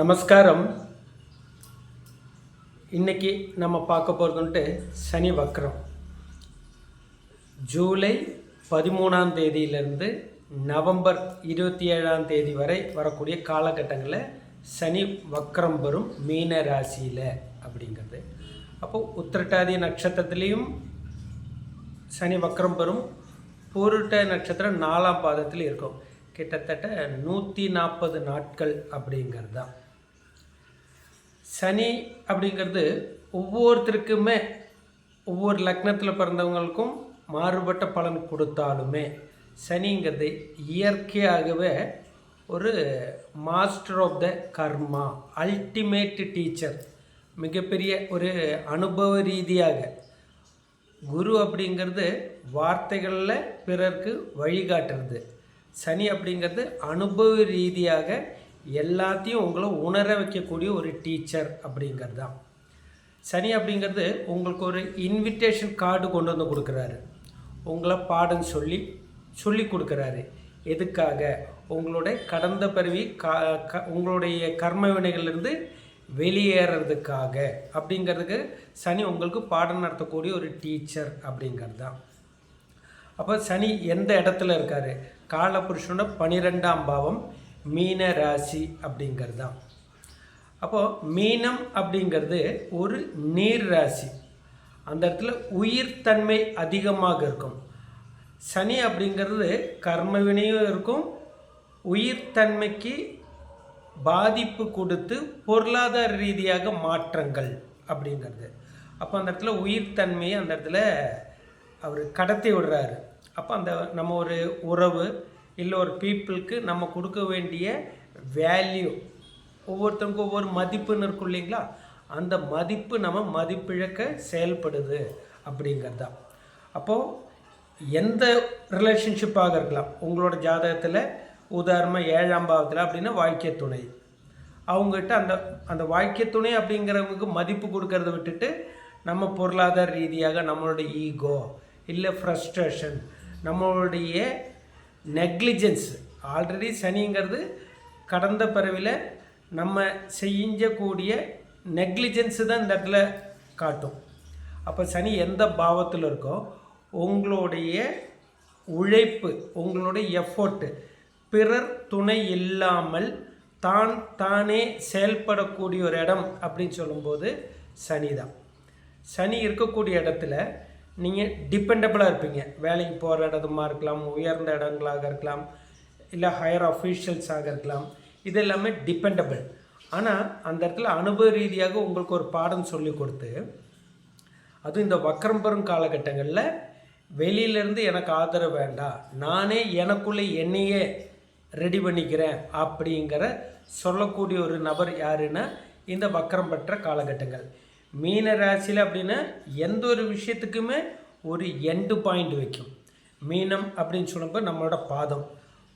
நமஸ்காரம். இன்னைக்கு நம்ம பார்க்க போகிறது வந்துட்டு சனி வக்ரம். ஜூலை பதிமூணாம் தேதியிலிருந்து நவம்பர் இருபத்தி ஏழாம் தேதி வரை வரக்கூடிய காலகட்டங்களில் சனி வக்ரம் வரும் மீன ராசியில் அப்படிங்கிறது. அப்போது உத்திரட்டாதி நட்சத்திரத்துலேயும் சனி வக்ரம் வரும். பூருட்ட நட்சத்திரம் நாலாம் பாதத்தில் இருக்கும். கிட்டத்தட்ட நூற்றி நாற்பது நாட்கள் அப்படிங்கிறது தான். சனி அப்படிங்கிறது ஒவ்வொருத்தருக்குமே ஒவ்வொரு லக்னத்தில் பிறந்தவங்களுக்கும் மாறுபட்ட பலன் கொடுத்தாலுமே சனிங்கிறது இயற்கையாகவே ஒரு master of the karma ultimate teacher மிகப்பெரிய ஒரு அனுபவ ரீதியாக. குரு அப்படிங்கிறது வார்த்தைகளில் பிறருக்கு வழிகாட்டுறது. சனி அப்படிங்கிறது அனுபவ ரீதியாக எல்லாத்தையும் உங்களை உணர வைக்கக்கூடிய ஒரு டீச்சர் அப்படிங்கிறது தான். சனி அப்படிங்கிறது உங்களுக்கு ஒரு இன்விடேஷன் கார்டு கொண்டு வந்து கொடுக்குறாரு. உங்களை பாடம் சொல்லி சொல்லி கொடுக்குறாரு. எதுக்காக? உங்களுடைய கடந்த பிறவி கா க உங்களுடைய கர்ம வினைகள்லேருந்து வெளியேறதுக்காக. அப்படிங்கிறதுக்கு சனி உங்களுக்கு பாடம் நடத்தக்கூடிய ஒரு டீச்சர் அப்படிங்கிறது தான். அப்போ சனி எந்த இடத்துல இருக்கார்? காலபுருஷனோட பனிரெண்டாம் பாவம் மீன ராசி அப்படிங்கிறது தான் அப்போது மீனம் அப்படிங்கிறது ஒரு நீர் ராசி. அந்த இடத்துல உயிர்த்தன்மை அதிகமாக இருக்கும். சனி அப்படிங்கிறது கர்மவினையும் இருக்கும். உயிர்த்தன்மைக்கு பாதிப்பு கொடுத்து பொருளாதார ரீதியாக மாற்றங்கள் அப்படிங்கிறது. அப்போ அந்த இடத்துல உயிர்த்தன்மையை அந்த இடத்துல அவர் கடத்தி விடுறாரு. அப்போ அந்த நம்ம ஒரு உறவு இல்லை ஒரு பீப்புளுக்கு நம்ம கொடுக்க வேண்டிய வேல்யூ ஒவ்வொருத்தருக்கும் ஒவ்வொரு மதிப்புன்னு இருக்கும் இல்லைங்களா? அந்த மதிப்பு நம்ம மதிப்பிழக்க செயல்படுது அப்படிங்கிறது. தான் அப்போது எந்த ரிலேஷன்ஷிப்பாக இருக்கலாம்? உங்களோட ஜாதகத்தில் உதாரணமாக ஏழாம் பாவத்தில் அப்படின்னா வாழ்க்கை துணை. அவங்ககிட்ட அந்த அந்த வாழ்க்கை துணை அப்படிங்கிறவங்களுக்கு மதிப்பு கொடுக்கறத விட்டுட்டு நம்ம பொருளாதார ரீதியாக நம்மளுடைய ஈகோ இல்லை ஃப்ரஸ்ட்ரேஷன் நம்மளுடைய நெக்லிஜென்ஸ் ஆல்ரெடி சனிங்கிறது கடந்த பிறவியில் நம்ம செஞ்சக்கூடிய நெக்லிஜென்ஸு தான் இந்த இடத்துல காட்டும். அப்போ சனி எந்த பாவத்தில் இருக்கோ உங்களுடைய உழைப்பு உங்களுடைய எஃபோர்ட்டு பிறர் துணை இல்லாமல் தான் தானே செயல்படக்கூடிய ஒரு இடம் அப்படின்னு சொல்லும்போது சனி தான் சனி இருக்கக்கூடிய இடத்துல நீங்கள் டிபெண்டபிளாக இருப்பீங்க. வேலைக்கு போகிற இடமா இருக்கலாம் உயர்ந்த இடங்களாக இருக்கலாம் இல்லை ஹையர் அஃபீஷியல்ஸாக இருக்கலாம். இது எல்லாமே டிபெண்டபிள் ஆனால் அந்த இடத்துல அனுபவ ரீதியாக உங்களுக்கு ஒரு பாடம் சொல்லி கொடுத்து அதுவும் இந்த வக்கரம் பெறும் காலகட்டங்களில் வெளியிலேருந்து எனக்கு ஆதரவு வேண்டாம் நானே எனக்குள்ளே என்னையே ரெடி பண்ணிக்கிறேன் அப்படிங்கிற சொல்லக்கூடிய ஒரு நபர் யாருன்னா இந்த வக்கரம் பெற்ற காலகட்டங்கள். மீன ராசியில் அப்படின்னா எந்த ஒரு விஷயத்துக்குமே ஒரு எண்டு பாயிண்ட் வைக்கும். மீனம் அப்படின்னு சொல்லும்போது நம்மளோட பாதம்.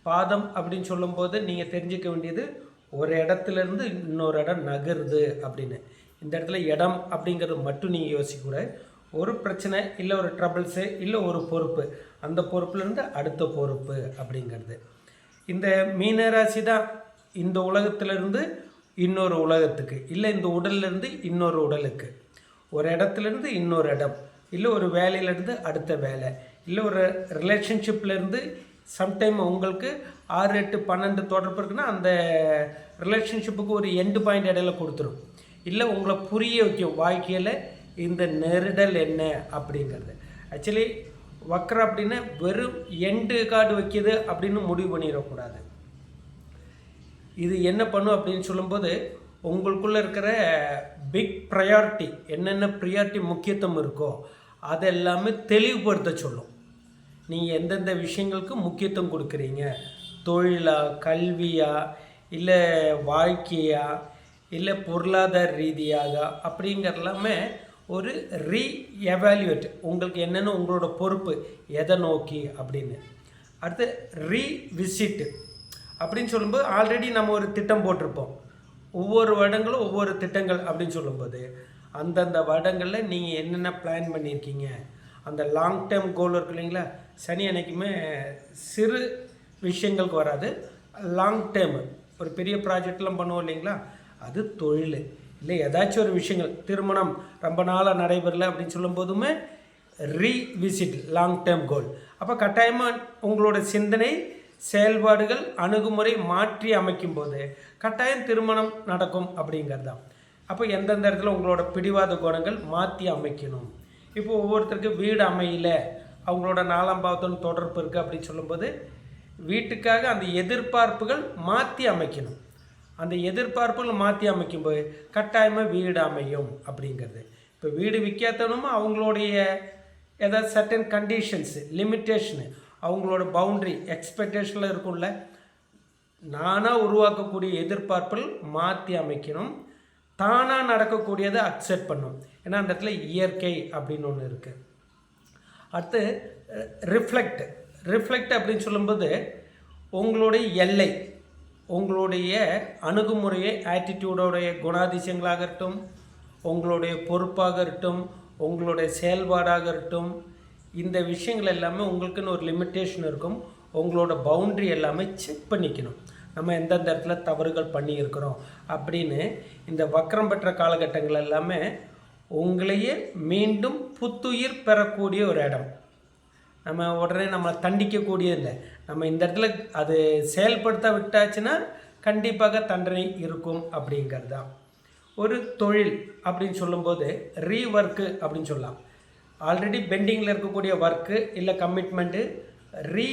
பாதம் அப்படின்னு சொல்லும்போது நீங்கள் தெரிஞ்சுக்க வேண்டியது ஒரு இடத்துலேருந்து இன்னொரு இடம் நகருது அப்படின்னு. இந்த இடத்துல இடம் அப்படிங்கிறது மட்டும் நீங்கள் யோசிக்கக்கூடாது. ஒரு பிரச்சனை இல்லை ஒரு ட்ரபிள்ஸு இல்லை ஒரு பொறுப்பு. அந்த பொறுப்புலேருந்து அடுத்த பொறுப்பு அப்படிங்கிறது. இந்த மீனராசி தான் இந்த உலகத்திலிருந்து இன்னொரு உலகத்துக்கு. இல்லை இந்த உடல்லேருந்து இன்னொரு உடலுக்கு. ஒரு இடத்துலேருந்து இன்னொரு இடம். இல்லை ஒரு வேலையிலேருந்து அடுத்த வேலை. இல்லை ஒரு ரிலேஷன்ஷிப்லேருந்து சம்டைம் உங்களுக்கு ஆறு எட்டு பன்னெண்டு தொடர்பு இருக்குன்னா அந்த ரிலேஷன்ஷிப்புக்கு ஒரு எண்டு பாயிண்ட் இடையில கொடுத்துரும். இல்லை உங்களை புரிய வைக்கும். வாழ்க்கையில் இந்த நெருடல் என்ன அப்படிங்கிறது. ஆக்சுவலி வக்ரம் அப்படின்னா வெறும் எண்டு கார்டு வைக்கிது அப்படின்னு முடிவு பண்ணிடக்கூடாது. இது என்ன பண்ணும் அப்படின்னு சொல்லும்போது உங்களுக்குள்ளே இருக்கிற பிக் ப்ரையாரிட்டி என்னென்ன ப்ரியாரிட்டி முக்கியத்துவம் இருக்கோ அதெல்லாமே தெளிவுபடுத்த சொல்லும். நீங்கள் எந்தெந்த விஷயங்களுக்கு முக்கியத்துவம் கொடுக்குறீங்க? தொழிலா கல்வியா இல்லை வாழ்க்கையா இல்லை பொருளாதார ரீதியாக அப்படிங்கிறலாமே ஒரு ரீ எவாலுவேட் உங்களுக்கு என்னென்ன உங்களோட பொறுப்பு எதை நோக்கி அப்படின்னு. அடுத்து ரீ விசிட்டு அப்படின்னு சொல்லும்போது ஆல்ரெடி நம்ம ஒரு திட்டம் போட்டிருப்போம். ஒவ்வொரு வருடங்களும் ஒவ்வொரு திட்டங்கள் அப்படின்னு சொல்லும்போது அந்தந்த வருடங்களில் நீங்கள் என்னென்ன பிளான் பண்ணியிருக்கீங்க? அந்த லாங் டேர்ம் கோல் இருக்கு இல்லைங்களா? சனி அன்னைக்குமே சிறு விஷயங்களுக்கு வராது. லாங் டேர்மு ஒரு பெரிய ப்ராஜெக்ட்லாம் பண்ணுவோம் இல்லைங்களா? அது தொழில். இல்லை ஏதாச்சும் ஒரு விஷயங்கள். திருமணம் ரொம்ப நாளாக நடைபெறல அப்படின்னு சொல்லும் போதுமே ரீவிசிட் லாங் டேர்ம் கோல் அப்போ கட்டாயமாக உங்களோட சிந்தனை செயல்பாடுகள் அணுகுமுறை மாற்றி அமைக்கும் போது கட்டாயம் திருமணம் நடக்கும் அப்படிங்கிறது தான் அப்போ எந்தெந்த இடத்துல உங்களோட பிடிவாத குணங்கள் மாற்றி அமைக்கணும்? இப்போ ஒவ்வொருத்தருக்கு வீடு அமையல அவங்களோட நாலாம் பாவத்தோட தொடர்பு இருக்குது அப்படின்னு சொல்லும்போது வீட்டுக்காக அந்த எதிர்பார்ப்புகள் மாற்றி அமைக்கணும். அந்த எதிர்பார்ப்புகள் மாற்றி அமைக்கும்போது கட்டாயமாக வீடு அமையும் அப்படிங்கிறது. இப்போ வீடு விற்காதனும் அவங்களுடைய ஏதாவது சர்டன் கண்டிஷன்ஸு லிமிட்டேஷனு அவங்களோட பவுண்ட்ரி எக்ஸ்பெக்டேஷனில் இருக்கும்ல. நானாக உருவாக்கக்கூடிய எதிர்பார்ப்பில் மாற்றி அமைக்கணும். தானாக நடக்கக்கூடியதை அக்செப்ட் பண்ணும் ஏன்னா அந்த இடத்துல இயற்கை அப்படின்னு ஒன்று இருக்குது அடுத்து ரிஃப்ளெக்ட் ரிஃப்ளெக்ட் அப்படின்னு சொல்லும்போது உங்களுடைய எல்லை உங்களுடைய அணுகுமுறையை ஆட்டிடியூடோடைய குணாதிசயங்களாக இருக்கட்டும் உங்களுடைய பொறுப்பாக இருக்கட்டும் உங்களுடைய செயல்பாடாக இருக்கட்டும் இந்த விஷயங்கள் எல்லாமே உங்களுக்குன்னு ஒரு லிமிட்டேஷன் இருக்கும். உங்களோட பவுண்ட்ரி எல்லாமே செக் பண்ணிக்கணும். நம்ம எந்தெந்த இடத்துல தவறுகள் பண்ணியிருக்கிறோம் அப்படின்னு இந்த வக்கரம் பெற்ற காலகட்டங்கள் எல்லாமே உங்களையே மீண்டும் புத்துயிர் பெறக்கூடிய ஒரு இடம். நம்ம உடனே நம்ம தண்டிக்கக்கூடியது இல்லை. நம்ம இந்த இடத்துல அது செயல்படுத்த விட்டாச்சுன்னா கண்டிப்பாக தண்டனை இருக்கும் அப்படிங்கிறது தான் ஒரு தொழில் அப்படின்னு சொல்லும்போது ரீஒர்க்கு அப்படின்னு சொல்லலாம். ஆல்ரெடி பெண்டிங்கில் இருக்கக்கூடிய ஒர்க்கு இல்லை கமிட்மெண்ட்டு ரீ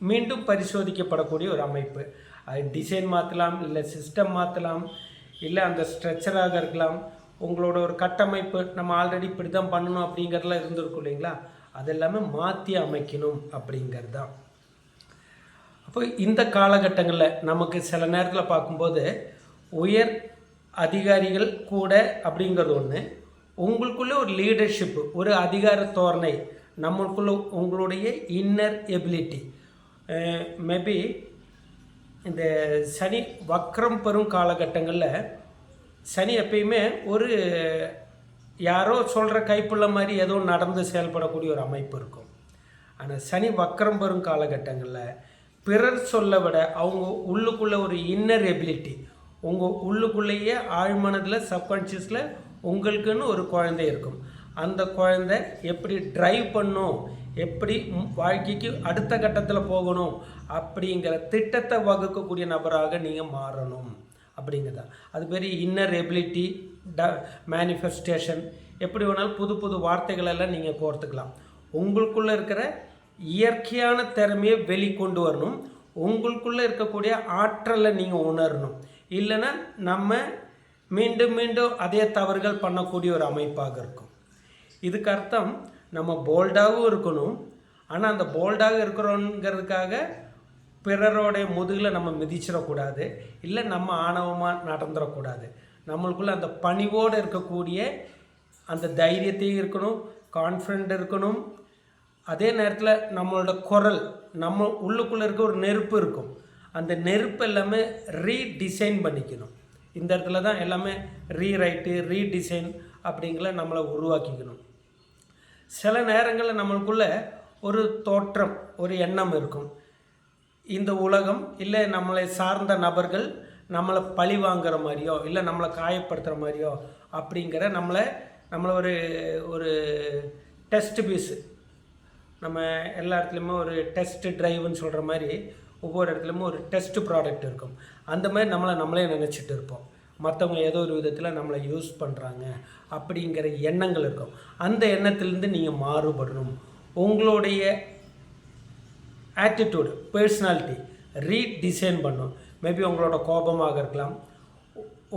மீண்டும் பரிசோதிக்கப்படக்கூடிய ஒரு அமைப்பு. அது டிசைன் மாற்றலாம் இல்லை சிஸ்டம் மாற்றலாம் இல்லை அந்த ஸ்ட்ரக்சராக இருக்கலாம். உங்களோட ஒரு கட்டமைப்பு நம்ம ஆல்ரெடி இப்படி தான் பண்ணணும் அப்படிங்கிறதுலாம் இருந்திருக்கும் இல்லைங்களா? அதெல்லாமே மாற்றி அமைக்கணும் அப்படிங்கிறது தான் அப்போ இந்த காலகட்டங்களில் நமக்கு சில நேரத்தில் பார்க்கும்போது உயர் அதிகாரிகள் கூட அப்படிங்கிறது ஒன்று உங்களுக்குள்ளே ஒரு லீடர்ஷிப் ஒரு அதிகார தோரணை நம்மளுக்குள்ள உங்களுடைய இன்னர் எபிலிட்டி மேபி இந்த சனி வக்ரம் பெறும் காலகட்டங்களில் சனி எப்பயுமே ஒரு யாரோ சொல்கிற கைப்புள்ள மாதிரி ஏதோ நடந்து செயல்படக்கூடிய ஒரு அமைப்பு இருக்கும். ஆனால் சனி வக்கரம் பெறும் காலகட்டங்களில் பிறர் சொல்ல விட அவங்க உள்ளுக்குள்ளே ஒரு இன்னர் எபிலிட்டி உங்கள் உள்ளுக்குள்ளேயே ஆழ்மனதில் சப்கான்ஷியஸில் உங்களுக்குன்னு ஒரு குழந்தை இருக்கும். அந்த குழந்தை எப்படி ட்ரைவ் பண்ணும்? எப்படி வாழ்க்கைக்கு அடுத்த கட்டத்தில் போகணும்? அப்படிங்கிற திட்டத்தை வகுக்கக்கூடிய நபராக நீங்கள் மாறணும். அப்படிங்கிறதா. அது பேர் இன்னர் எபிலிட்டி ட மேனிஃபெஸ்டேஷன் எப்படி வேணாலும் புது புது வார்த்தைகளெல்லாம் நீங்கள் கோர்த்துக்கலாம். உங்களுக்குள்ளே இருக்கிற இயற்கையான திறமையை வெளிக்கொண்டு வரணும். உங்களுக்குள்ளே இருக்கக்கூடிய ஆற்றலை நீங்கள் உணரணும். இல்லைன்னா நம்ம மீண்டும் மீண்டும் அதே தவறுகள் பண்ணக்கூடிய ஒரு அமைப்பாக இருக்கும். இதுக்கு அர்த்தம் நம்ம போல்டாகவும் இருக்கணும். ஆனால் அந்த போல்டாக இருக்கிறோங்கிறதுக்காக பிறரோடைய முதுகில் நம்ம மிதிச்சிடக்கூடாது. இல்லை நம்ம ஆணவமாக நடந்துடக்கூடாது. நம்மளுக்குள்ள அந்த பணிவோடு இருக்கக்கூடிய அந்த தைரியத்தையும் இருக்கணும் கான்ஃபிடென்ட் இருக்கணும். அதே நேரத்தில் நம்மளோட குரல் நம்ம உள்ளுக்குள்ளே இருக்க ஒரு நெருப்பு இருக்கும். அந்த நெருப்பு எல்லாமே ரீடிசைன் பண்ணிக்கணும். இந்த இடத்துல தான் எல்லாமே ரீரைட்டு ரீடிசைன் அப்படிங்கிற நம்மளை உருவாக்கிக்கணும். சில நேரங்களில் நம்மளுக்குள்ள ஒரு தோற்றம் ஒரு எண்ணம் இருக்கும். இந்த உலகம் இல்லை நம்மளை சார்ந்த நபர்கள் நம்மளை பழி வாங்குற மாதிரியோ இல்லை நம்மளை காயப்படுத்துகிற மாதிரியோ அப்படிங்கிற நம்மளை நம்மளை ஒரு ஒரு டெஸ்ட் பீஸு நம்ம எல்லா இடத்துலையுமே ஒரு டெஸ்ட் ட்ரைவுன்னு சொல்கிற மாதிரி ஒவ்வொரு இடத்துலையுமே ஒரு டெஸ்ட் ப்ராடக்ட் இருக்கும். அந்த மாதிரி நம்மளை நம்மளே நினச்சிட்டு இருப்போம். மற்றவங்க ஏதோ ஒரு விதத்தில் நம்மளை யூஸ் பண்ணுறாங்க அப்படிங்கிற எண்ணங்கள் இருக்கும். அந்த எண்ணத்திலேருந்து நீங்கள் மாறுபடணும். உங்களுடைய ஆட்டிடியூடு பர்சனாலிட்டி ரீடிசைன் பண்ணும் மேபி உங்களோட கோபமாக இருக்கலாம்.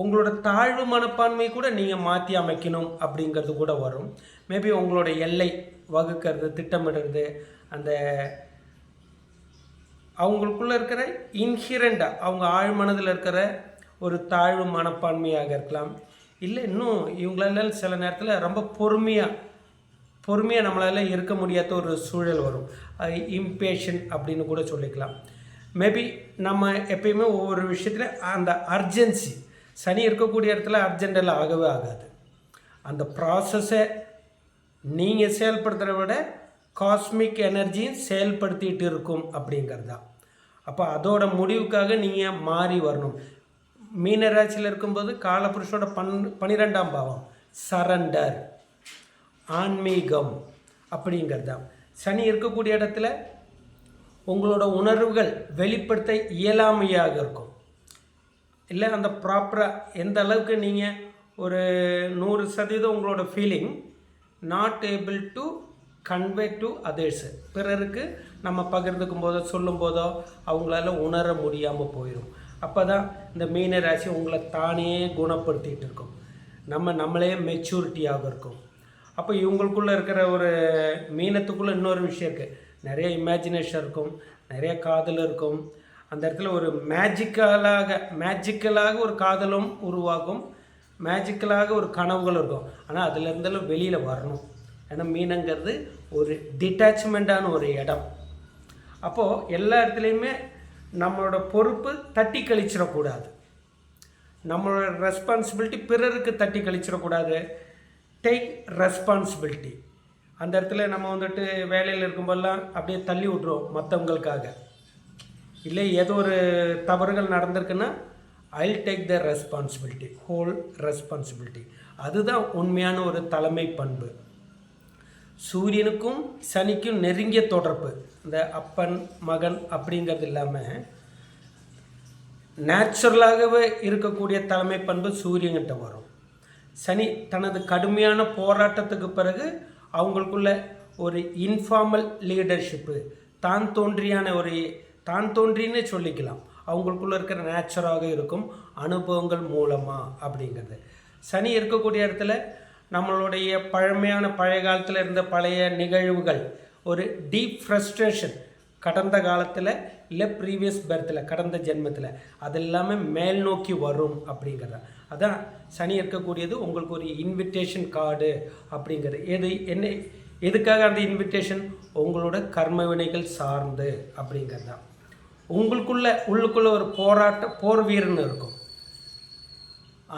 உங்களோட தாழ்வு மனப்பான்மை கூட நீங்கள் மாற்றி அமைக்கணும் அப்படிங்கிறது கூட வரும். மேபி உங்களோட எல்லை வகுக்கிறது திட்டமிடுறது அந்த அவங்களுக்குள்ள இருக்கிற இன்ஹிரண்டாக அவங்க ஆழ்மனதில் இருக்கிற ஒரு தாழ்வு மனப்பான்மையாக இருக்கலாம். இல்லை இன்னும் இவங்களால சில நேரத்தில் ரொம்ப பொறுமையாக பொறுமையாக நம்மளால் இருக்க முடியாத ஒரு சூழல் வரும். இம்பேஷன் அப்படின்னு கூட சொல்லிக்கலாம். மேபி நம்ம எப்பயுமே ஒவ்வொரு விஷயத்தில் அந்த அர்ஜென்சி சனி இருக்கக்கூடிய இடத்துல அர்ஜென்டெல்லாம் ஆகவே ஆகாது. அந்த ப்ராசஸை நீங்கள் செயல்படுத்துகிறத விட காஸ்மிக் எனர்ஜியும் செயல்படுத்திட்டு இருக்கும் அப்படிங்கிறது. தான் அப்போ அதோட முடிவுக்காக நீங்கள் மாறி வரணும். மீனராசியில் இருக்கும்போது காலபுருஷனோட பன் பன்னிரெண்டாம் பாவம். சரண்டர். ஆன்மீகம் அப்படிங்கிறது. தான் சனி இருக்கக்கூடிய இடத்துல உங்களோட உணர்வுகள் வெளிப்படுத்த இயலாமையாக இருக்கும். இல்லை அந்த ப்ராப்பராக எந்த அளவுக்கு நீங்கள் ஒரு நூறு சதவீதம் உங்களோட feeling not able to convey to others பிறருக்கு நம்ம பகிர்ந்துக்கும் போதோ சொல்லும் போதோ அவங்களால உணர முடியாமல் போயிடும் அப்போ தான் இந்த மீன ராசி உங்களை தானே குணப்படுத்திகிட்டு இருக்கும். நம்ம நம்மளே மெச்சூரிட்டியாக இருக்கும். அப்போ இவங்களுக்குள்ளே இருக்கிற ஒரு மீனத்துக்குள்ளே இன்னொரு விஷயம் இருக்குது நிறைய இமேஜினேஷன் இருக்கும் நிறைய காதல் இருக்கும். அந்த இடத்துல ஒரு மேஜிக்கலாக மேஜிக்கலாக ஒரு காதலும் உருவாகும். மேஜிக்கலாக ஒரு கனவுகள் இருக்கும். ஆனால் அதுலேருந்தெல்லாம் வெளியில் வரணும். ஏன்னா மீனங்கிறது ஒரு டிட்டாச்மெண்ட்டான ஒரு இடம். அப்போது எல்லா இடத்துலையுமே நம்மளோட பொறுப்பு தட்டி கழிச்சிடக்கூடாது. நம்மளோட ரெஸ்பான்சிபிலிட்டி பிறருக்கு தட்டி கழிச்சிடக்கூடாது. டேக் ரெஸ்பான்சிபிலிட்டி அந்த இடத்துல நம்ம வந்துட்டு வேலையில் இருக்கும்போதெல்லாம் அப்படியே தள்ளி விட்ருவோம் மற்றவங்களுக்காக இல்லை ஏதோ ஒரு தவறுகள் நடந்திருக்குன்னா I take the responsibility whole responsibility அதுதான் உண்மையான ஒரு தலைமை பண்பு. சூரியனுக்கும் சனிக்கும் நெருங்கிய தொடர்பு. இந்த அப்பன் மகன் அப்படிங்கிறது இல்லாமல் நேச்சுரலாகவே இருக்கக்கூடிய தலைமை பண்பு சூரியன்கிட்ட வரும். சனி தனது கடுமையான போராட்டத்துக்கு பிறகு அவங்களுக்குள்ள ஒரு இன்ஃபார்மல் லீடர்ஷிப்பு தான் தோன்றியான ஒரு தான் தோன்றின்னு சொல்லிக்கலாம். அவங்களுக்குள்ள இருக்கிற நேச்சராக இருக்கும் அனுபவங்கள் மூலமாக அப்படிங்கிறது. சனி இருக்கக்கூடிய இடத்துல நம்மளுடைய பழமையான பழைய காலத்தில் இருந்த பழைய நிகழ்வுகள் ஒரு டீப் ஃப்ரஸ்ட்ரேஷன் கடந்த காலத்தில் இல்லை ப்ரீவியஸ் பர்த்தில் கடந்த ஜென்மத்தில் அது எல்லாமே மேல் நோக்கி வரும் அப்படிங்கிறத. அதான் சனி இருக்கக்கூடியது உங்களுக்கு ஒரு இன்விடேஷன் கார்டு அப்படிங்கிறது. எது என்ன எதுக்காக அந்த இன்விடேஷன் உங்களோட கர்ம வினைகள் சார்ந்து அப்படிங்கிறது தான். உங்களுக்குள்ள உள்ளுக்குள்ளே ஒரு போராட்ட போர் வீரன் இருக்கும்.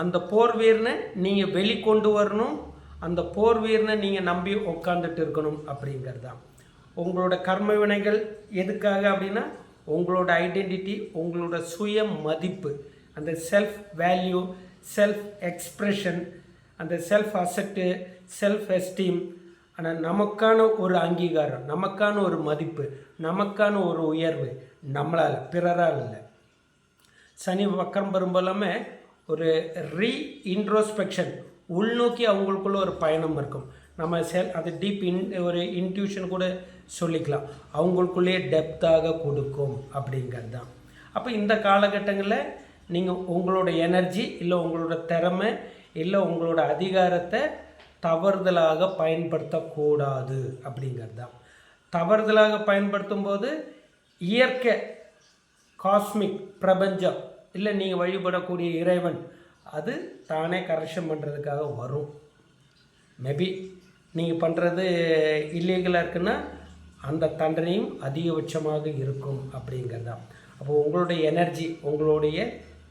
அந்த போர் வீரனை நீங்கள் வெளிக்கொண்டு வரணும். அந்த போர் வீரனை நீங்கள் நம்பி உட்காந்துட்டு இருக்கணும் அப்படிங்கிறது. தான் உங்களோட கர்ம வினைகள் எதுக்காக அப்படின்னா உங்களோட ஐடென்டிட்டி உங்களோட சுய மதிப்பு அந்த செல்ஃப் வேல்யூ செல்ஃப் எக்ஸ்ப்ரெஷன் அந்த செல்ஃப் அசட்டு செல்ஃப் எஸ்டீம் ஆனால் நமக்கான ஒரு அங்கீகாரம் நமக்கான ஒரு மதிப்பு நமக்கான ஒரு உயர்வு நம்மளால் பிறரால் இல்லை. சனி வக்கரம் பெரும்பாலுமே ஒரு ரீ இன்ட்ரோஸ்பெக்ஷன் உள்நோக்கி அவங்களுக்குள்ள ஒரு பயணம் இருக்கும். நம்ம செல் அது டீப் இன் ஒரு இன்ட்யூஷன் கூட சொல்லிக்கலாம். அவங்களுக்குள்ளேயே டெப்த்தாக கொடுக்கும் அப்படிங்கிறது தான் அப்போ இந்த காலகட்டங்களில் நீங்கள் உங்களோட எனர்ஜி இல்லை உங்களோட திறமை இல்லை உங்களோட அதிகாரத்தை தவறுதலாக பயன்படுத்தக்கூடாது அப்படிங்கிறது தான் தவறுதலாக பயன்படுத்தும் போது இயற்கை காஸ்மிக் பிரபஞ்சம் இல்லை நீங்கள் வழிபடக்கூடிய இறைவன் அது தானே கரெக்ஷன் பண்ணுறதுக்காக வரும். மேபி நீங்கள் பண்ணுறது இல்லீகலாக இருக்குன்னா அந்த தண்டனையும் அதிகபட்சமாக இருக்கும் அப்படிங்கிறது தான் அப்போ உங்களுடைய எனர்ஜி உங்களுடைய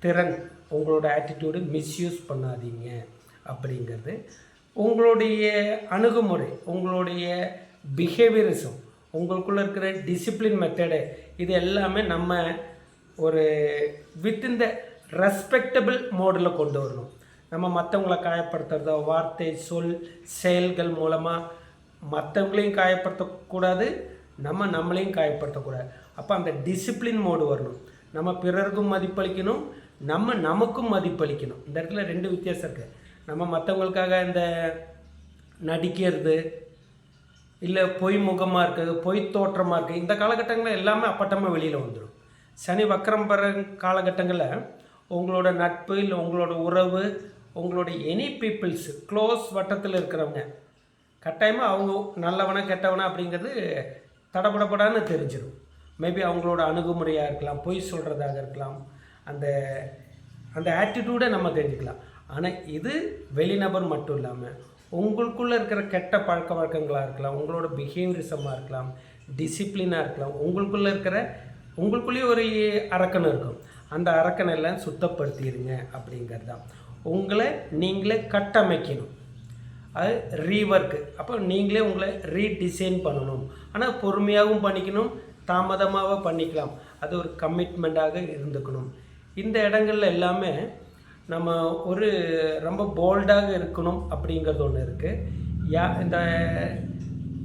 திறன் உங்களோட ஆட்டிடியூடு மிஸ்யூஸ் பண்ணாதீங்க அப்படிங்கிறது. உங்களுடைய அணுகுமுறை உங்களுடைய பிஹேவியரிசம் உங்களுக்குள்ளே இருக்கிற டிசிப்ளின் மெத்தடு இது எல்லாமே நம்ம ஒரு வித்தின் த ரெஸ்பெக்டபிள் மோடில் கொண்டு வரணும். நம்ம மற்றவங்கள காயப்படுத்துறதோ வார்த்தை சொல் செயல்கள் மூலமாக மற்றவங்களையும் காயப்படுத்தக்கூடாது நம்ம நம்மளையும் காயப்படுத்தக்கூடாது. அப்போ அந்த டிசிப்ளின் மோடு வரணும். நம்ம பிறருக்கும் மதிப்பளிக்கணும் நம்ம நமக்கும் மதிப்பளிக்கணும். இந்த இடத்துல ரெண்டு வித்தியாசம் இருக்குது நம்ம மற்றவங்களுக்காக இந்த நடிக்கிறது இல்லை பொய் முகமாக இருக்குது பொய் தோற்றமாக இருக்குது இந்த காலகட்டங்களில் எல்லாமே அப்பட்டமாக வெளியில் வந்துடும் சனி வக்கரம் பெற காலகட்டங்களில் உங்களோட நட்பு இல்லை உங்களோட உறவு உங்களோட எனி பீப்புள்ஸ் க்ளோஸ் வட்டத்தில் இருக்கிறவங்க கட்டாயமாக அவங்க நல்லவனா கெட்டவனா அப்படிங்கிறது தடபடப்படான்னு தெரிஞ்சிடும் மேபி அவங்களோட அணுகுமுறையாக இருக்கலாம் பொய் சொல்கிறதாக இருக்கலாம். அந்த அந்த ஆட்டிடியூடை நம்ம தெரிஞ்சுக்கலாம். ஆனால் இது வெளிநபர் மட்டும் இல்லாமல் உங்களுக்குள்ளே இருக்கிற கெட்ட பழக்க வழக்கங்களாக இருக்கலாம் உங்களோட பிஹேவியரிசமாக இருக்கலாம் டிசிப்ளினாக இருக்கலாம் உங்களுக்குள்ளே இருக்கிற உங்களுக்குள்ளேயே ஒரு அரக்கணம் இருக்கும். அந்த அரக்கனை எல்லாம் சுத்தப்படுத்திடுங்க அப்படிங்கிறது தான் உங்களை நீங்களே கட்டமைக்கணும். அது ரீவர்க்கு அப்போ நீங்களே உங்களை ரீடிசைன் பண்ணணும். ஆனால் பொறுமையாகவும் பண்ணிக்கணும் தாமதமாக பண்ணிக்கலாம். அது ஒரு கமிட்மெண்ட்டாக இருந்துக்கணும். இந்த இடங்கள்ல எல்லாமே நம்ம ஒரு ரொம்ப போல்டாக இருக்கணும் அப்படிங்கிறது ஒன்று இருக்குது யா இந்த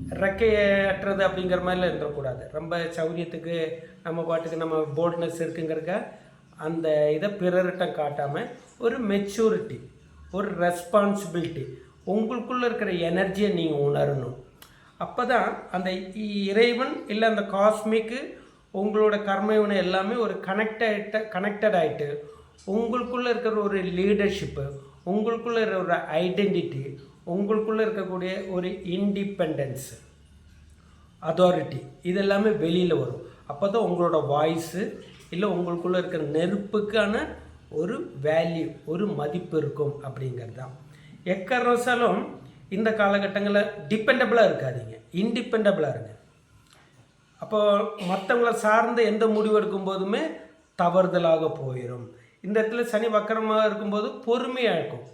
ரெக்கையற்றது அப்படிங்கிற மாதிரிலாம் இருந்துடக்கூடாது ரொம்ப சௌரியத்துக்கு நம்ம பாட்டுக்கு நம்ம போல்ட்னஸ் இருக்குங்கிறக்க அந்த இதை பிறர்கிட்ட காட்டாமல் ஒரு மெச்சூரிட்டி ஒரு ரெஸ்பான்சிபிலிட்டி உங்களுக்குள்ளே இருக்கிற எனர்ஜியை நீங்கள் உணரணும். அப்போ தான் அந்த இறைவன் இல்லை அந்த காஸ்மிக்கு உங்களோட கர்மவினை எல்லாமே ஒரு கனெக்டட் கனெக்டட் ஆகிட்டு உங்களுக்குள்ளே இருக்கிற ஒரு லீடர்ஷிப்பு உங்களுக்குள்ளே இருக்கிற ஒரு ஐடென்டிட்டி உங்களுக்குள்ளே இருக்கக்கூடிய ஒரு இண்டிபெண்டன்ஸு அத்தாரிட்டி இதெல்லாமே வெளியில் வரும். அப்போ தான் உங்களோட வாய்ஸு இல்லை உங்களுக்குள்ளே இருக்கிற நெருப்புக்கான ஒரு வேல்யூ ஒரு மதிப்பு இருக்கும் அப்படிங்கிறது தான் எக்கரசாலும் இந்த காலகட்டங்களில் டிபெண்டபிளாக இருக்காதீங்க. இண்டிபெண்டபிளாக இருங்க. அப்போ மற்றவங்கள சார்ந்து எந்த முடிவு எடுக்கும் போதுமே தவறுதலாக போயிடும் இந்த இடத்துல சனி வக்கரமாக இருக்கும்போது பொறுமையாக இருக்கும்.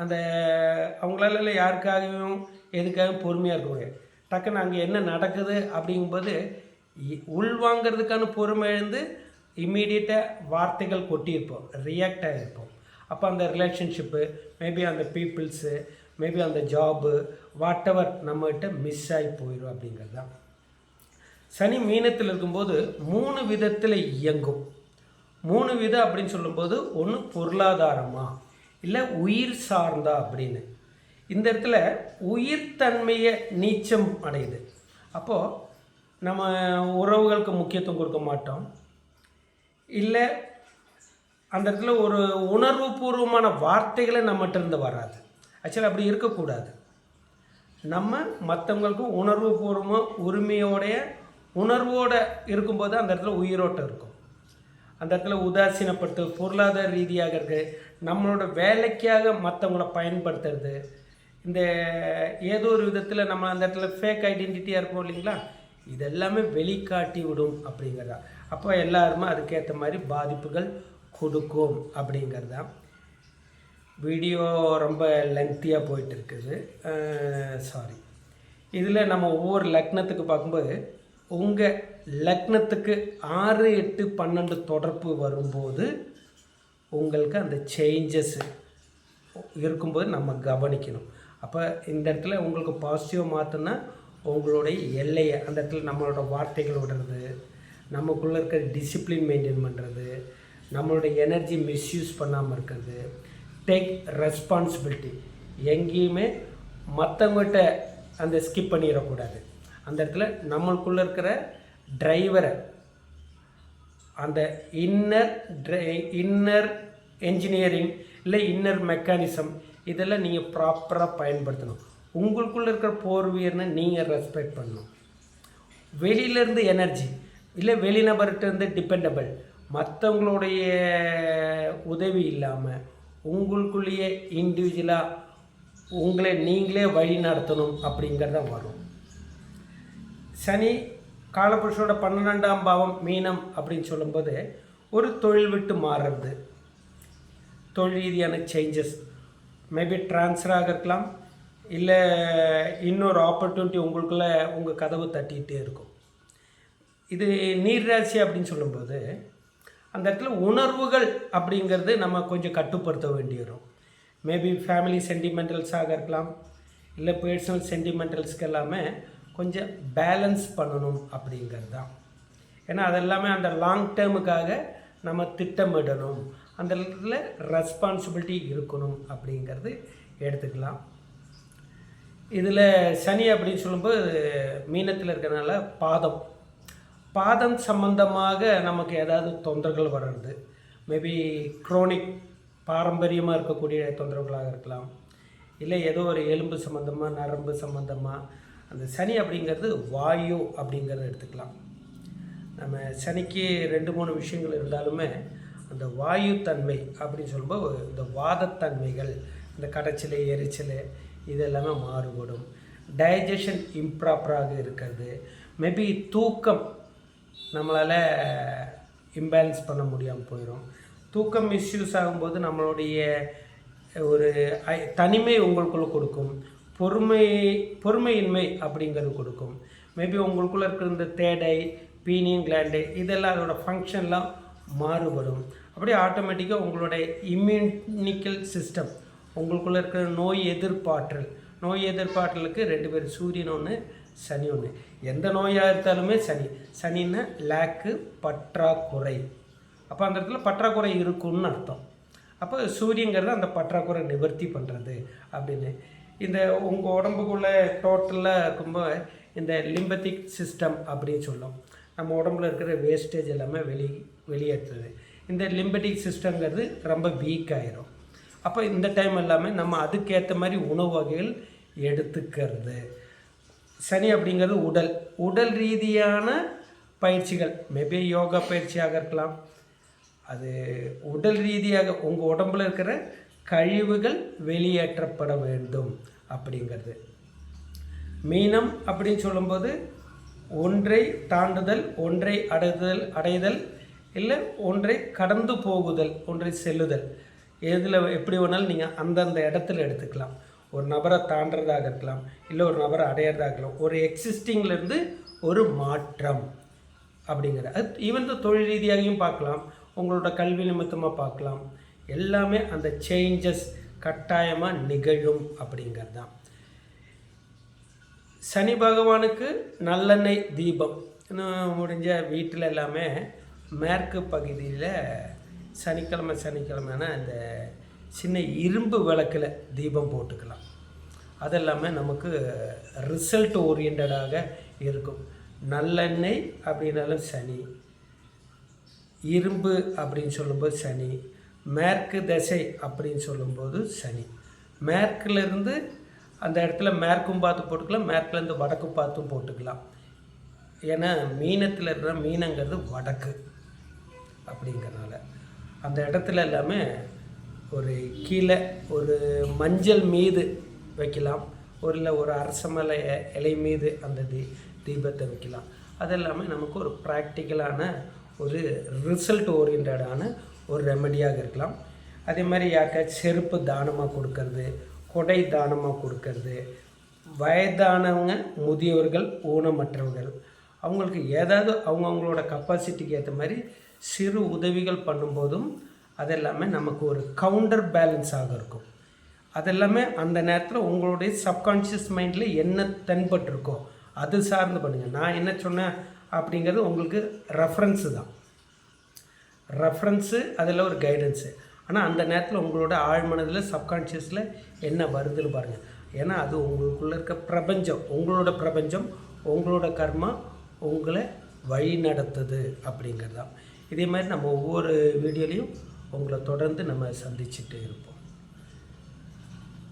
அந்த அவங்களால யாருக்காகவும் எதுக்காகவும் பொறுமையாக இருக்க முடியாது. டக்குன்னு அங்கே என்ன நடக்குது அப்படிங்கும்போது இ- உள்வாங்கிறதுக்கான பொறுமை எழுந்து இம்மீடியட்டாக வார்த்தைகள் கொட்டியிருப்போம். ரியாக்ட் ஆகிருப்போம் அப்போ அந்த ரிலேஷன்ஷிப்பு மேபி அந்த பீப்புள்ஸு மேபி அந்த ஜாபு வாட் எவர் நம்மகிட்ட மிஸ் ஆகி போயிடும் அப்படிங்கிறது தான். சனி மீனத்தில் இருக்கும்போது மூணு விதத்தில் இயங்கும். மூணு விதம் அப்படின்னு சொல்லும்போது ஒன்று பொருளாதாரமாக இல்லை உயிர் சார்ந்தா அப்படின்னு. இந்த இடத்துல உயிர்த்தன்மையை நீச்சம் அடையுது. அப்போது நம்ம உறவுகளுக்கு முக்கியத்துவம் கொடுக்க மாட்டோம். இல்லை அந்த இடத்துல ஒரு உணர்வுபூர்வமான வார்த்தைகளை நம்மகிட்ட இருந்து வராது. ஆக்சுவலாக அப்படி இருக்கக்கூடாது. நம்ம மற்றவங்களுக்கும் உணர்வுபூர்வமாக உரிமையோடைய உணர்வோடு இருக்கும்போது அந்த இடத்துல உயிரோட்டம் இருக்கும். அந்த இடத்துல உதாசீனப்பட்டு பொருளாதார ரீதியாக இருக்குது நம்மளோட வேலைக்காக மற்றவங்கள பயன்படுத்துறது. இந்த ஏதோ ஒரு விதத்தில் நம்ம அந்த இடத்துல ஃபேக் ஐடென்டிட்டியாக இருப்போம் இல்லைங்களா? இதெல்லாமே வெளிக்காட்டி விடும் அப்படிங்கிறதா. அப்போ எல்லாருமே அதுக்கேற்ற மாதிரி பாதிப்புகள் கொடுக்கும் அப்படிங்கிறது. தான் வீடியோ ரொம்ப லென்த்தியாக போயிட்டு இருக்குது சாரி இதில் நம்ம ஒவ்வொரு லக்னத்துக்கு பார்க்கும்போது உங்கள் லக்னத்துக்கு ஆறு எட்டு பன்னெண்டு தொடர்பு வரும்போது உங்களுக்கு அந்த சேஞ்சஸ் இருக்கும்போது நம்ம கவனிக்கணும். அப்போ இந்த இடத்துல உங்களுக்கு பாசிட்டிவ் மாற்றினா உங்களுடைய எல்லையை அந்த இடத்துல நம்மளோட வார்த்தைகள் விடுறது நமக்குள்ளே இருக்கிற டிசிப்ளின் மெயின்டைன் பண்ணுறது நம்மளுடைய எனர்ஜி மிஸ்யூஸ் பண்ணாமல் இருக்கிறது டேக் ரெஸ்பான்சிபிலிட்டி எங்கேயுமே மற்றவங்ககிட்ட அந்த ஸ்கிப் பண்ணிடக்கூடாது. அந்த இடத்துல நம்மளுக்குள்ளே இருக்கிற டிரைவரை அந்த இன்னர் இன்னர் என்ஜினியரிங் இல்லை இன்னர் மெக்கானிசம் இதெல்லாம் நீங்கள் ப்ராப்பராக பயன்படுத்தணும். உங்களுக்குள்ளே இருக்கிற போர்வியர்னு நீங்கள் ரெஸ்பெக்ட் பண்ணணும். வெளியிலேருந்து எனர்ஜி இல்லை வெளிநபர்கிட்டருந்து டிபெண்டபிள் மற்றவங்களுடைய உதவி இல்லாமல் உங்களுக்குள்ளேயே இண்டிவிஜுவலாக உங்களை நீங்களே வழி நடத்தணும் அப்படிங்கிறத வரும். சனி காலபுருஷனோட பன்னிரெண்டாம் பாவம் மீனம் அப்படின்னு சொல்லும்போது ஒரு தொழில் விட்டு மாறுறது. தொழில் ரீதியான சேஞ்சஸ் மேபி ட்ரான்ஸ்ஃபராக இருக்கலாம் இல்லை இன்னொரு ஆப்பர்ச்சுனிட்டி உங்களுக்குள்ள உங்கள் கதவு தட்டிகிட்டே இருக்கும். இது நீர்ராசி அப்படின்னு சொல்லும்போது அந்த இடத்துல உணர்வுகள் அப்படிங்கிறது நம்ம கொஞ்சம் கட்டுப்படுத்த வேண்டி வரும் மேபி ஃபேமிலி சென்டிமெண்டல்ஸாக இருக்கலாம். இல்லை பர்சனல் சென்டிமெண்டல்ஸ்க்கு எல்லாமே கொஞ்சம் பேலன்ஸ் பண்ணணும் அப்படிங்கிறது தான் ஏன்னா அதெல்லாமே அந்த லாங் டேர்முக்காக நம்ம திட்டமிடணும். அந்த இடத்துல ரெஸ்பான்சிபிலிட்டி இருக்கணும் அப்படிங்கிறது எடுத்துக்கலாம். இதில் சனி அப்படின்னு சொல்லும்போது மீனத்தில் இருக்கிறனால பாதம். பாதம் சம்பந்தமாக நமக்கு ஏதாவது தொந்தரவுகள் வர்றது. மேபி குரோனிக் பாரம்பரியமாக இருக்கக்கூடிய தொந்தரவுகளாக இருக்கலாம். இல்லை ஏதோ ஒரு எலும்பு சம்மந்தமாக நரம்பு சம்மந்தமாக அந்த சனி அப்படிங்கிறது வாயு அப்படிங்கிறத எடுத்துக்கலாம். நம்ம சனிக்கு ரெண்டு மூணு விஷயங்கள் இருந்தாலுமே அந்த வாயு தன்மை அப்படின்னு சொல்லும்போது இந்த வாதத்தன்மைகள் இந்த கடைச்சல் எரிச்சல் இது எல்லாமே மாறுபடும் டைஜஷன் இம்ப்ராப்பராக இருக்கிறது. மேபி தூக்கம் நம்மளால் இம்பேலன்ஸ் eh, பண்ண முடியாமல் போயிடும் தூக்கம் மிஸ்யூஸ் ஆகும்போது நம்மளுடைய ஒரு ஐ- தனிமை உங்களுக்குள்ளே கொடுக்கும். பொறுமை பொறுமையின்மை அப்படிங்கிறது கொடுக்கும். மேபி உங்களுக்குள்ளே இருக்கிற இந்த தேடை பீனியன் கிளாண்டு இதெல்லாம் அதோட ஃபங்க்ஷன்லாம் மாறுபடும். அப்படியே ஆட்டோமேட்டிக்காக உங்களுடைய இம்யூனிக்கல் சிஸ்டம் உங்களுக்குள்ளே இருக்கிற நோய் எதிர்ப்பாற்றல். நோய் எதிர்ப்பாற்றலுக்கு ரெண்டு பேர் சூரியன் ஒன்று சனி ஒன்று எந்த நோயாக இருந்தாலுமே சனி. சனின்னா லேக்கு பற்றாக்குறை. அப்போ அந்த இடத்துல பற்றாக்குறை இருக்குன்னு அர்த்தம். அப்போ சூரியங்கிறது அந்த பற்றாக்குறை நிவர்த்தி பண்ணுறது அப்படின்னு. இந்த உங்கள் உடம்புக்குள்ளே டோட்டலாக இருக்கும்போது இந்த லிம்பத்திக் சிஸ்டம் அப்படின்னு சொல்லும். நம்ம உடம்புல இருக்கிற வேஸ்டேஜ் எல்லாமே வெளி வெளியேற்றுது. இந்த லிம்பட்டிக் சிஸ்டங்கிறது ரொம்ப வீக் ஆயிரும். அப்போ இந்த டைம் எல்லாமே நம்ம அதுக்கேற்ற மாதிரி உணவு வகைகள் எடுத்துக்கிறது. சனி அப்படிங்கிறது உடல். உடல் ரீதியான பயிற்சிகள். மேபி யோகா பயிற்சியாக இருக்கலாம். அது உடல் ரீதியாக உங்கள் உடம்புல இருக்கிற கழிவுகள் வெளியேற்றப்பட வேண்டும் அப்படிங்கிறது. மீனம் அப்படின்னு சொல்லும்போது ஒன்றை தாண்டுதல் ஒன்றை அடைதல் அடைதல் இல்லை ஒன்றை கடந்து போகுதல் ஒன்றை செல்லுதல். எதில் எப்படி வேணாலும் நீங்கள் அந்தந்த இடத்துல எடுத்துக்கலாம். ஒரு நபரை தாண்டுறதாக இருக்கலாம் இல்லை ஒரு நபரை அடையிறதாக இருக்கலாம். ஒரு எக்ஸிஸ்டிங்லேருந்து ஒரு மாற்றம் அப்படிங்கிற அது ஈவன் தொழில் ரீதியாகவும் பார்க்கலாம். உங்களோட கல்வி நிமித்தமாக பார்க்கலாம். எல்லாமே அந்த சேஞ்சஸ் கட்டாயமாக நிகழும் அப்படிங்கிறது தான் சனி பகவானுக்கு நல்லெண்ணெய் தீபம். இன்னும் முடிஞ்ச வீட்டில் எல்லாமே மேற்கு பகுதியில் சனிக்கிழமை சனிக்கிழமைனா இந்த சின்ன இரும்பு விளக்கில் தீபம் போட்டுக்கலாம். அதெல்லாமே நமக்கு ரிசல்ட் ஓரியண்டடாக இருக்கும். நல்லெண்ணெய் அப்படின்னாலும் சனி இரும்பு அப்படின்னு சொல்லும்போது சனி மேற்கு திசை அப்படின்னு சொல்லும்போது சனி. மேற்குலேருந்து அந்த இடத்துல மேற்கும் பார்த்து போட்டுக்கலாம் மேற்குலேருந்து வடக்கு பார்த்தும் போட்டுக்கலாம். ஏன்னா மீனத்தில் இருக்கிற மீனங்கிறது வடக்கு அப்படிங்கிறனால. அந்த இடத்துல எல்லாமே ஒரு கீழே ஒரு மஞ்சள் மீது வைக்கலாம். ஒரு இல்லை ஒரு அரச மலை இலை மீது அந்த தீ தீபத்தை வைக்கலாம். அது எல்லாமே நமக்கு ஒரு ப்ராக்டிக்கலான ஒரு ரிசல்ட் ஓரியன்டான ஒரு ரெமடியாக இருக்கலாம். அதே மாதிரி யாருக்காச்சும் செருப்பு தானமாக கொடுக்கறது கொடை தானமாக கொடுக்கறது வயதானவங்க முதியவர்கள் ஊனமற்றவர்கள் அவங்களுக்கு ஏதாவது அவங்கவுங்களோட கப்பாசிட்டிக்கு ஏற்ற மாதிரி சிறு உதவிகள் பண்ணும்போதும் அதெல்லாமே நமக்கு ஒரு கவுண்டர் பேலன்ஸாக இருக்கும். அதெல்லாமே அந்த நேரத்தில் உங்களுடைய சப்கான்ஷியஸ் மைண்டில் என்ன தென்பட்டிருக்கோ அது சார்ந்து பண்ணுங்கள் நான் என்ன சொன்னேன் அப்படிங்கிறது உங்களுக்கு ரெஃபரன்ஸு தான். ரெஃபரன்ஸு அதில் ஒரு கைடன்ஸு ஆனால் அந்த நேரத்தில் உங்களோட ஆழ்மனதில் சப்கான்ஷியஸில் என்ன வருதுன்னு பாருங்கள் ஏன்னா அது உங்களுக்குள்ளே இருக்க பிரபஞ்சம். உங்களோட பிரபஞ்சம் உங்களோட கர்மா உங்களை வழி நடத்துது அப்படிங்கிறது தான் இதே மாதிரி நம்ம ஒவ்வொரு வீடியோலையும் உங்களை தொடர்ந்து நம்ம சந்திச்சுட்டு இருப்போம்.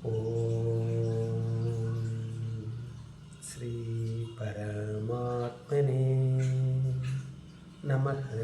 ஓ ஸ்ரீ பரமாத்மனே நமக்கு